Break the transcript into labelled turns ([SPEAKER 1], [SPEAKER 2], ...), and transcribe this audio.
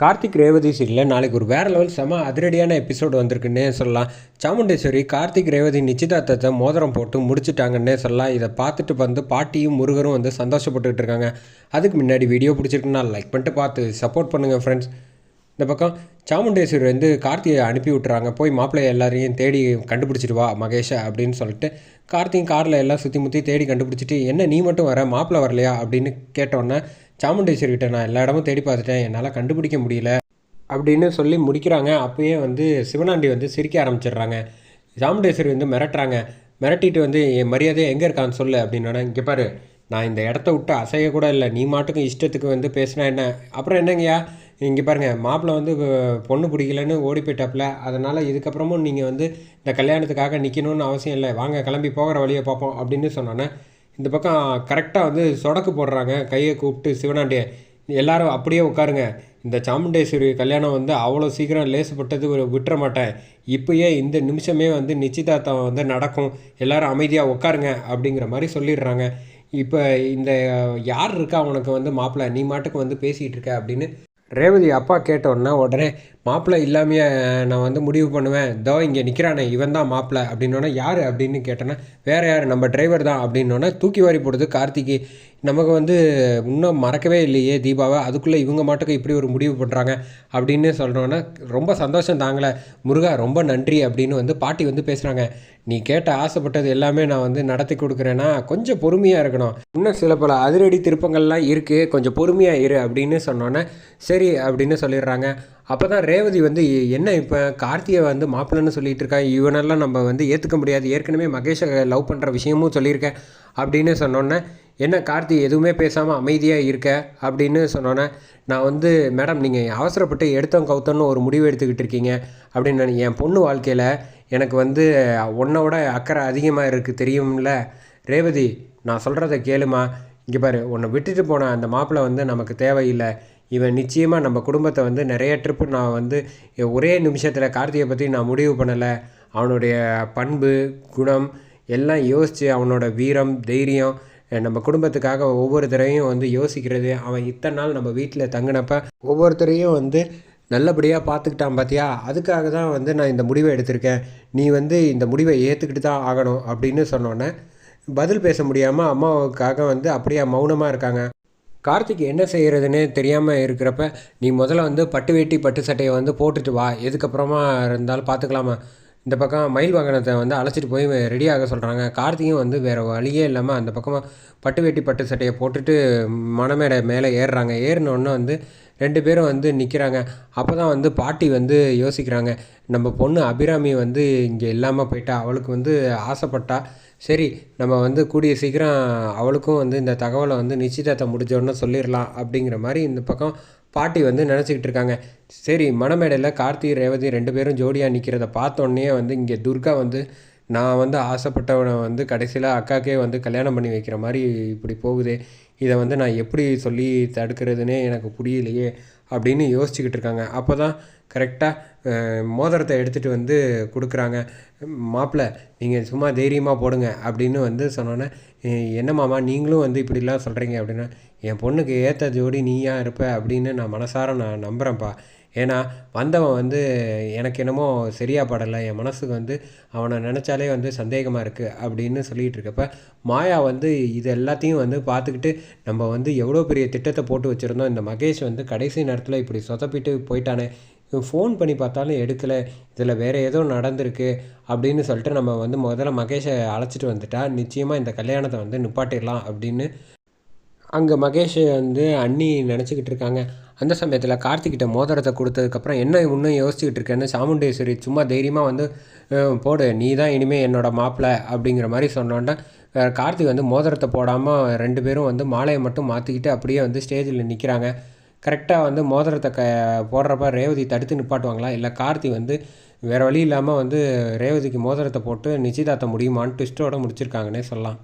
[SPEAKER 1] கார்த்திக் ரேவதி சீனில் நாளைக்கு ஒரு வேறு லெவல் செம அதிரடியான எபிசோடு வந்திருக்குன்னே சொல்லலாம். சாமுண்டேஸ்வரி கார்த்திக் ரேவதி நிச்சயதார்த்தத்தை மோதிரம் போட்டு முடிச்சிட்டாங்கன்னே சொல்லலாம். இதை பார்த்துட்டு வந்து பாட்டியும் முருகரும் வந்து சந்தோஷப்பட்டுக்கிட்டு இருக்காங்க. அதுக்கு முன்னாடி வீடியோ பிடிச்சிருக்குன்னா லைக் பண்ணிட்டு பார்த்து சப்போர்ட் பண்ணுங்கள் ஃப்ரெண்ட்ஸ் இந்த பக்கம் சாமுண்டேஸ்வரி வந்து கார்த்தியை அனுப்பி விட்டுறாங்க. போய் மாப்பிள்ளைய எல்லாரையும் தேடி கண்டுபிடிச்சிட்டு வா மகேஷா அப்படின்னு சொல்லிட்டு கார்த்தியும் காரில் எல்லாம் சுற்றி முற்றி தேடி கண்டுபிடிச்சிட்டு என்ன நீ மட்டும் வர? மாப்பிள்ளை வரலையா? அப்படின்னு கேட்டோன்னே சாமுண்டேஸ்வரி கிட்ட நான் எல்லா இடமும் தேடி பார்த்துட்டேன். என்னால் கண்டுபிடிக்க முடியல. அப்படின்னு சொல்லி முடிக்கிறாங்க. அப்போயே வந்து சிவனாண்டி வந்து சிரிக்க ஆரம்பிச்சிடுறாங்க. சாமுண்டேஸ்வரி வந்து மிரட்டுறாங்க. மிரட்டிட்டு வந்து என் மரியாதை எங்கே இருக்கான்னு சொல்லு அப்படின்னா இங்கே பாரு நான் இந்த இடத்த விட்டு அசைய கூட இல்லை. நீ மாட்டுக்கும் இஷ்டத்துக்கு வந்து பேசினா என்ன? அப்புறம் என்னங்கய்யா? இங்கே பாருங்கள் மாப்பிள்ளை வந்து பொண்ணு பிடிக்கலன்னு ஓடி போயிட்டாப்புல. அதனால் இதுக்கப்புறமும் நீங்கள் வந்து இந்த கல்யாணத்துக்காக நிற்கணும்னு அவசியம் இல்லை. வாங்க கிளம்பி போகிற வழியை பார்ப்போம் அப்படின்னு சொன்னோன்னே இந்த பக்கம் கரெக்டாக வந்து சொடக்கு போடுறாங்க. கையை கூப்பிட்டு சிவனாண்டியை எல்லாரும் அப்படியே உட்காருங்க. இந்த சாமுண்டேஸ்வரி கல்யாணம் வந்து அவ்வளோ சீக்கிரம் லேசுப்பட்டது விட்டுற மாட்டேன். இப்போயே இந்த நிமிஷமே வந்து நிச்சயதார்த்தம் வந்து நடக்கும். எல்லாரும் அமைதியாக உட்காருங்க அப்படிங்கிற மாதிரி சொல்லிடுறாங்க. இப்போ இந்த யார் இருக்கா உனக்கு வந்து மாப்பிள்ளை நீ மாட்டுக்கு வந்து பேசிகிட்டு இருக்க அப்படின்னு ரேவதி அப்பா கேட்டோன்னா உடனே மாப்பிள்ளை இல்லாமையே நான் வந்து முடிவு பண்ணுவேன். தோ இங்கே நிற்கிறானே இவன் தான் மாப்பிள்ளை அப்படின்னோடனே யார்? அப்படின்னு கேட்டோன்னா வேறு யார்? நம்ம டிரைவர் தான். அப்படின்னோடனே தூக்கி வாரி போடுது கார்த்திகை நமக்கு வந்து இன்னும் மறக்கவே இல்லையே தீபாவை. அதுக்குள்ளே இவங்க மாட்டுக்கு இப்படி ஒரு முடிவு பண்ணுறாங்க அப்படின்னு சொல்கிறோன்னா ரொம்ப சந்தோஷம் தாங்களே முருகா ரொம்ப நன்றி அப்படின்னு வந்து பாட்டி வந்து பேசுகிறாங்க நீ கேட்ட ஆசைப்பட்டது எல்லாமே நான் வந்து நடத்தி கொடுக்குறேன்னா கொஞ்சம் பொறுமையாக இருக்கணும். இன்னும் சில பல அதிரடி திருப்பங்கள்லாம் இருக்குது கொஞ்சம் பொறுமையாக இரு அப்படின்னு சொன்னோன்னே சரி அப்படின்னு சொல்லிடுறாங்க. அப்போ தான் ரேவதி வந்து என்ன இப்போ கார்த்தியை வந்து மாப்பிள்ளைன்னு சொல்லிட்டு இருக்கா? இவனெல்லாம் நம்ம வந்து ஏற்றுக்க முடியாது. ஏற்கனவே மகேஷை லவ் பண்ணுற விஷயமும் சொல்லியிருக்கேன். அப்படின்னு சொன்னோன்னே என்ன கார்த்தி எதுவுமே பேசாமல் அமைதியாக இருக்க? அப்படின்னு சொன்னோன்னே நான் வந்து மேடம் நீங்கள் அவசரப்பட்டு எடுத்தோம் கவுத்தோன்னு ஒரு முடிவு எடுத்துக்கிட்டு இருக்கீங்க. அப்படின்னு நான் என் பொண்ணு வாழ்க்கையில் எனக்கு வந்து உன்னோட அக்கறை அதிகமாக இருக்குது தெரியும்ல? ரேவதி நான் சொல்கிறத கேளுமா? இங்கே பாரு உன்னை விட்டுட்டு போன அந்த மாப்பிள்ளை வந்து நமக்கு தேவையில்லை. இவன் நிச்சயமாக நம்ம குடும்பத்தை வந்து நிறைய ட்ரிப்பு நான் வந்து ஒரே நிமிஷத்தில் கார்த்தியை பற்றி நான் முடிவு பண்ணலை. அவனுடைய பண்பு குணம் எல்லாம் யோசித்து அவனோட வீரம் தைரியம் நம்ம குடும்பத்துக்காக ஒவ்வொருத்தரையும் வந்து யோசிக்கிறது. அவன் இத்தனை நாள் நம்ம வீட்டில் தங்கினப்ப ஒவ்வொருத்தரையும் வந்து நல்லபடியாக பார்த்துக்கிட்டான் பார்த்தியா அதுக்காக தான் வந்து நான் இந்த முடிவை எடுத்திருக்கேன். நீ வந்து இந்த முடிவை ஏற்றுக்கிட்டு தான் ஆகணும் அப்படின்னு சொன்னோன்னே பதில் பேச முடியாமல் அம்மாவுக்காக வந்து அப்படியே மௌனமாக இருக்காங்க. கார்த்திக் என்ன செய்கிறதுனே தெரியாமல் இருக்கிறப்ப நீ முதல்ல வந்து பட்டு வேட்டி பட்டு சட்டையை வந்து போட்டுட்டு வா. எதுக்கப்புறமா இருந்தாலும் பார்த்துக்கலாமா இந்த பக்கம் மயில் வாகனத்தை வந்து அழைச்சிட்டு போய் ரெடியாக சொல்கிறாங்க கார்த்தியும் வந்து வேறு வழியே இல்லாமல் அந்த பக்கமாக பட்டு வேட்டி பட்டு சட்டையை போட்டுட்டு மணமேடை மேலே ஏறுறாங்க. ஏறினோடனே வந்து ரெண்டு பேரும் வந்து நிற்கிறாங்க அப்போ தான் வந்து பாட்டி வந்து யோசிக்கிறாங்க. நம்ம பொண்ணு அபிராமி வந்து இங்கே இல்லாமல் போயிட்டா. அவளுக்கு வந்து ஆசைப்பட்டா. சரி நம்ம வந்து கூடிய சீக்கிரம் அவளுக்கும் வந்து இந்த தகவலை வந்து நிச்சயதார்த்தம் முடிஞ்சோடனே சொல்லிடலாம் அப்படிங்கிற மாதிரி இந்த பக்கம் பாட்டி வந்து நினச்சிக்கிட்டு இருக்காங்க. சரி மணமேடையில் கார்த்தி ரேவதி ரெண்டு பேரும் ஜோடியாக நிற்கிறத பார்த்தோன்னே வந்து இங்கே துர்கா வந்து நான் வந்து ஆசைப்பட்டவனை வந்து கடைசியில் அக்காக்கே வந்து கல்யாணம் பண்ணி வைக்கிற மாதிரி இப்படி போகுதே இதை வந்து நான் எப்படி சொல்லி தடுக்கிறதுனே எனக்கு புரியலையே அப்படின்னு யோசிச்சுக்கிட்டு இருக்காங்க. அப்போ தான் கரெக்டாக மோதிரத்தை எடுத்துகிட்டு வந்து கொடுக்குறாங்க. மாப்பிள்ளை நீங்கள் சும்மா தைரியமாக போடுங்க அப்படின்னு வந்து சொன்னோன்னே என்னம்மாமா என்ன மாமா நீங்களும் வந்து இப்படிலாம் சொல்கிறீங்க அப்படின்னா என் பொண்ணுக்கு ஏற்ற ஜோடி நீயா இருப்ப அப்படின்னு நான் மனசார நான் நம்புகிறேன்ப்பா ஏன்னா வந்தவன் வந்து எனக்கு என்னமோ சரியா படலை என் மனசுக்கு வந்து அவனை நினச்சாலே வந்து சந்தேகமாக இருக்குது அப்படின்னு சொல்லிகிட்டு இருக்கப்ப மாயா வந்து இது எல்லாத்தையும் வந்து பார்த்துக்கிட்டு நம்ம வந்து எவ்வளோ பெரிய திட்டத்தை போட்டு வச்சுருந்தோம் இந்த மகேஷ் வந்து கடைசி நேரத்தில் இப்படி சொதப்பிட்டு போயிட்டானே இவன் ஃபோன் பண்ணி பார்த்தாலும் எடுக்கலை இதில் வேறு ஏதோ நடந்திருக்கு அப்படின்னு சொல்லிட்டு நம்ம வந்து முதல்ல மகேஷை அழைச்சிட்டு வந்துட்டா நிச்சயமாக இந்த கல்யாணத்தை வந்து நிப்பாட்டிடலாம் அப்படின்னு அங்கே மகேஷ் வந்து அண்ணி நினச்சிக்கிட்டு இருக்காங்க. அந்த சமயத்தில் கார்த்திக்கிட்ட மோதிரத்தை கொடுத்ததுக்கப்புறம் என்ன இன்னும் யோசிச்சுக்கிட்டு இருக்கேன்னு சாமுண்டேஸ்வரி சும்மா தைரியமாக வந்து போடு நீ தான் இனிமேல் என்னோட மாப்பிள்ளை அப்படிங்கிற மாதிரி சொன்னோன்னே கார்த்திக் வந்து மோதிரத்தை போடாமல் ரெண்டு பேரும் வந்து மாலையை மட்டும் மாற்றிக்கிட்டு அப்படியே வந்து ஸ்டேஜில் நிற்கிறாங்க கரெக்டாக வந்து மோதிரத்தை க போடுறப்ப ரேவதி தடுத்து நிப்பாட்டுவாங்களா? இல்லை கார்த்தி வந்து வேறு வழி இல்லாமல் வந்து ரேவதிக்கு மோதிரத்தை போட்டு நிச்சயதார்த்தம் முடியுமான்னு ட்விஸ்ட்டோட முடிச்சிருக்காங்கன்னே சொல்லலாம்.